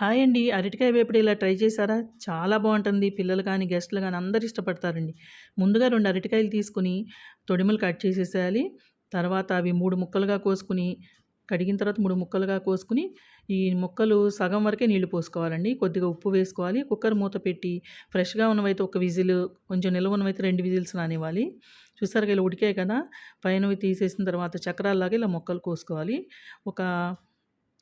Hi అండి. అరటికాయ వేపుడు ఇలా ట్రై చేశారా? చాలా బాగుంటుంది. పిల్లలు కానీ గెస్ట్లు కానీ అందరు ఇష్టపడతారండి. ముందుగా రెండు అరటికాయలు తీసుకుని తొడిమలు కట్ చేసేసేయాలి. తర్వాత అవి మూడు ముక్కలుగా కోసుకుని కడిగిన తర్వాత మూడు ముక్కలుగా కోసుకుని ఈ ముక్కలు సగం వరకే నీళ్ళు పోసుకోవాలండి. కొద్దిగా ఉప్పు వేసుకోవాలి. కుక్కర్ మూత పెట్టి ఫ్రెష్గా ఉన్నవైతే ఒక విజిల్ కొంచెం నిల్వ ఉన్నవైతే రెండు విజిల్స్ రానివ్వాలి. చూసారుగా ఇలా ఉడికాయి కదా? పైనవి తీసేసిన తర్వాత చక్రాల్లాగా ఇలా ముక్కలు కోసుకోవాలి. ఒక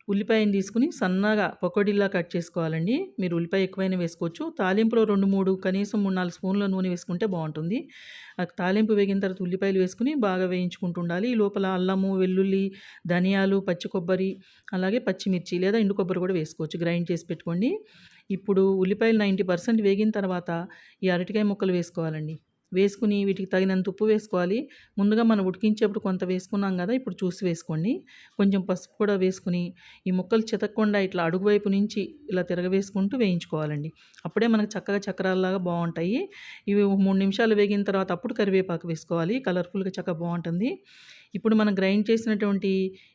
ఉల్లిపాయని తీసుకుని సన్నగా పకోడీలా కట్ చేసుకోవాలండి. మీరు ఉల్లిపాయ ఎక్కువైనా వేసుకోవచ్చు. తాలింపులో రెండు మూడు కనీసం మూడు నాలుగు స్పూన్ల నూనె వేసుకుంటే బాగుంటుంది. ఆ తాలింపు వేగిన తర్వాత ఉల్లిపాయలు వేసుకుని బాగా వేయించుకుంటూ ఉండాలి. ఈ లోపల అల్లము వెల్లుల్లి ధనియాలు పచ్చి కొబ్బరి అలాగే పచ్చిమిర్చి లేదా ఎండు కొబ్బరి కూడా వేసుకోవచ్చు. గ్రైండ్ చేసి పెట్టుకోండి. ఇప్పుడు ఉల్లిపాయలు నైంటీ పర్సెంట్ వేగిన తర్వాత ఈ అరటికాయ ముక్కలు వేసుకోవాలండి. వేసుకుని వీటికి తగినంత ఉప్పు వేసుకోవాలి. ముందుగా మనం ఉడికించేప్పుడు కొంత వేసుకున్నాం కదా ఇప్పుడు చూసి వేసుకోండి. కొంచెం పసుపు కూడా వేసుకుని ఈ ముక్కలు చితకకుండా ఇట్లా అడుగు వైపు నుంచి ఇలా తిరగవేసుకుంటూ వేయించుకోవాలండి. అప్పుడే మనకు చక్కగా చక్రాలలాగా బాగుంటాయి. ఇవి మూడు నిమిషాలు వేగిన తర్వాత అప్పుడు కరివేపాకు వేసుకోవాలి. కలర్ఫుల్గా చక్కగా బాగుంటుంది. ఇప్పుడు మనం గ్రైండ్ చేసినటువంటి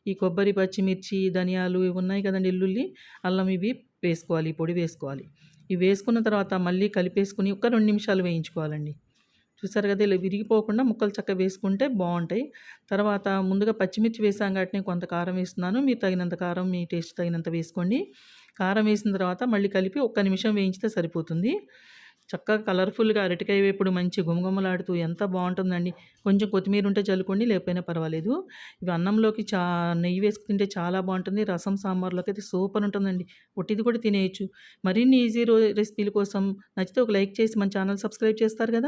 ఈ కొబ్బరి పచ్చిమిర్చి ధనియాలు ఇవి ఉన్నాయి కదండి ఎల్లుల్లి అల్లం ఇవి వేసుకోవాలి పొడి వేసుకోవాలి. ఇవి వేసుకున్న తర్వాత మళ్ళీ కలిపేసుకుని ఒక రెండు నిమిషాలు వేయించుకోవాలండి. చూసారు కదా ఇలా విరిగిపోకుండా ముక్కలు చక్కగా వేసుకుంటే బాగుంటాయి. తర్వాత ముందుగా పచ్చిమిర్చి వేసాం కాబట్టి కొంత కారం వేస్తున్నాను. మీరు తగినంత కారం మీ టేస్ట్ తగినంత వేసుకోండి. కారం వేసిన తర్వాత మళ్ళీ కలిపి ఒక్క నిమిషం వేయించితే సరిపోతుంది. చక్కగా కలర్ఫుల్గా అరటికాయ వేపుడు మంచి గుమగుమలాడుతూ ఎంత బాగుంటుందండి. కొంచెం కొత్తిమీర ఉంటే చల్లుకోండి లేకపోయినా పర్వాలేదు. ఇవి అన్నంలోకి చా నెయ్యి వేసుకు తింటే చాలా బాగుంటుంది. రసం సాంబార్లోకి అయితే సూపర్ ఉంటుందండి. ఒట్టిది కూడా తినేయచ్చు. మరిన్ని ఈజీ రెసిపీల కోసం నచ్చితే ఒక లైక్ చేసి మన ఛానల్ సబ్స్క్రైబ్ చేస్తారు కదా.